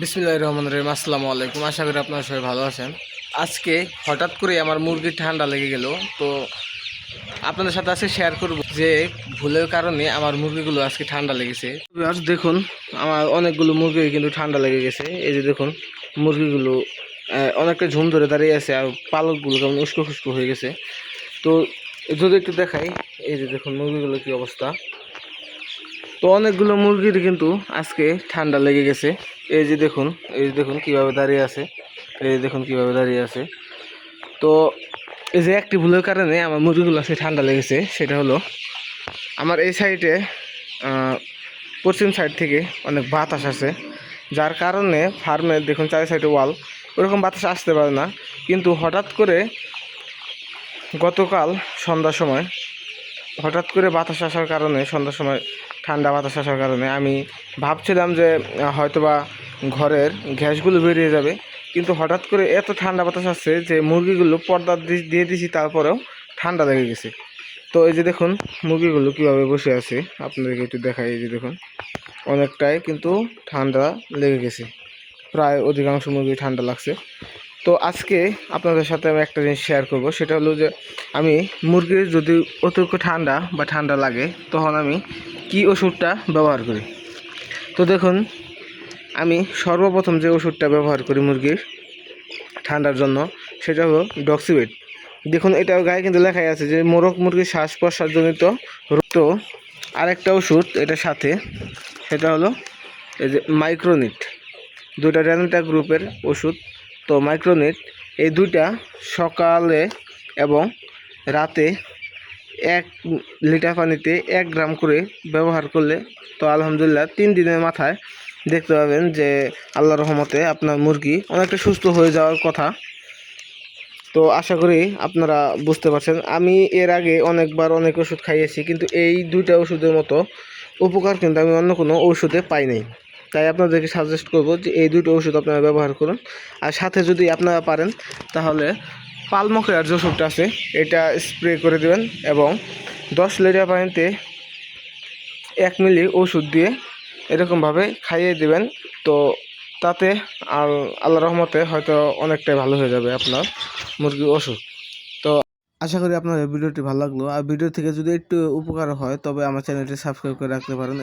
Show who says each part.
Speaker 1: বিসমিল্লাহ রহমান রহিম, আসসালামু আলাইকুম। আশা করি আপনারা সবাই ভালো আছেন। আজকে হঠাৎ করে আমার মুরগির ঠান্ডা লেগে গেল। তো আপনাদের সাথে আজকে শেয়ার করব যে ভুলের কারণে আমার মুরগিগুলো আজকে ঠান্ডা লেগেছে। আর দেখুন, আমার অনেকগুলো মুরগি কিন্তু ঠান্ডা লেগে গেছে। এই যে দেখুন, মুরগিগুলো অনেকটা ঝুম ধরে দাঁড়িয়ে আছে আর পালকগুলো কেমন উস্কো খুস্কো হয়ে গেছে। তো যদি একটু দেখাই, এই যে দেখুন মুরগিগুলো কি অবস্থা। তো অনেকগুলো মুরগির কিন্তু আজকে ঠান্ডা লেগে গেছে। এই যে দেখুন, এই যে দেখুন কীভাবে দাঁড়িয়ে আছে। এই যে দেখুন কীভাবে দাঁড়িয়ে আছে। তো এই যে একটি ভুলের কারণে আমার মুরগিগুলো আজকে ঠান্ডা লেগেছে, সেটা হলো আমার এই সাইডে পশ্চিম সাইড থেকে অনেক বাতাস আছে যার কারণে ফার্মে দেখুন চারি সাইডে ওয়াল, ওরকম বাতাস আসতে পারে না। কিন্তু হঠাৎ করে গতকাল সন্ধ্যার সময়, হঠাৎ করে বাতাস আসার কারণে সন্ধ্যার সময় ঠান্ডা বাতাস আসার কারণে। আমি ভাবছিলাম যে, হয়তোবা ঘরের গ্যাসগুলো বেরিয়ে যাবে, কিন্তু হঠাৎ করে এত ঠান্ডা বাতাস আসছে যে, মুরগিগুলো পর্দা দিয়ে দিয়েছি তারপরেও ঠান্ডা লেগে গেছে। তো এই যে দেখুন, মুরগিগুলো কীভাবে বসে আছে, আপনাদেরকে একটু দেখাই, এই যে দেখুন, অনেকটাই কিন্তু ঠান্ডা লেগে গেছে। প্রায় অধিকাংশ মুরগি ঠান্ডা লাগছে। তো আজকে আপনাদের সাথে আমি একটা জিনিস শেয়ার করব। সেটা হলো যে আমি মুরগির যদি অতিরিক্ত ঠান্ডা বা ঠান্ডা লাগে, তখন আমি কি ওষুধটা ব্যবহার করি? তো দেখুন, আমি সর্বপ্রথম যে ওষুধটা ব্যবহার করি মুরগির ঠান্ডার জন্য, সেটা হলো ডক্সিবেট দেখুন এটা গায়ে কিন্তু লেখাই আছে যে মোরগ মুরগির শ্বাস প্রশ্বাসজনিত রোগ। তো আরেকটা ওষুধ এটার সাথে, সেটা হলো এই যে মাইক্রোনিট দুটা র্যানটা গ্রুপের ওষুধ। তো মাইক্রোনিট এই দুইটা সকালে এবং রাতে এক লিটার পানিতে এক গ্রাম করে ব্যবহার করলে তো আলহামদুলিল্লাহ তিন দিনের মাথায় দেখতে পাবেন যে আল্লাহ রহমতে আপনার মুরগি অনেকটা সুস্থ হয়ে যাওয়ার কথা। তো আশা করি আপনারা বুঝতে পারছেন। আমি এর আগে অনেকবার অনেক ওষুধ খাইয়েছি, কিন্তু এই দুইটা ওষুধের মতো উপকার কিন্তু আমি অন্য কোনো ওষুধে পাই নাই। তাই আপনাদেরকে সাজেস্ট করব যে এই দুটো ওষুধ আপনারা ব্যবহার করুন। আর সাথে যদি আপনারা পারেন, তাহলে পালমকের যে ওষুধটা আছে, এটা স্প্রে করে দেবেন এবং দশ লিটার পানিতে এক মিলি ওষুধ দিয়ে এরকমভাবে খাইয়ে দেবেন। তো তাতে আর আল্লাহ রহমতে হয়তো অনেকটাই ভালো হয়ে যাবে আপনার মুরগির ওষুধ। তো আশা করি আপনার ভিডিওটি ভালো লাগল। আর ভিডিও থেকে যদি একটু উপকার হয়, তবে আমার চ্যানেলটি সাবস্ক্রাইব করে রাখতে পারেন।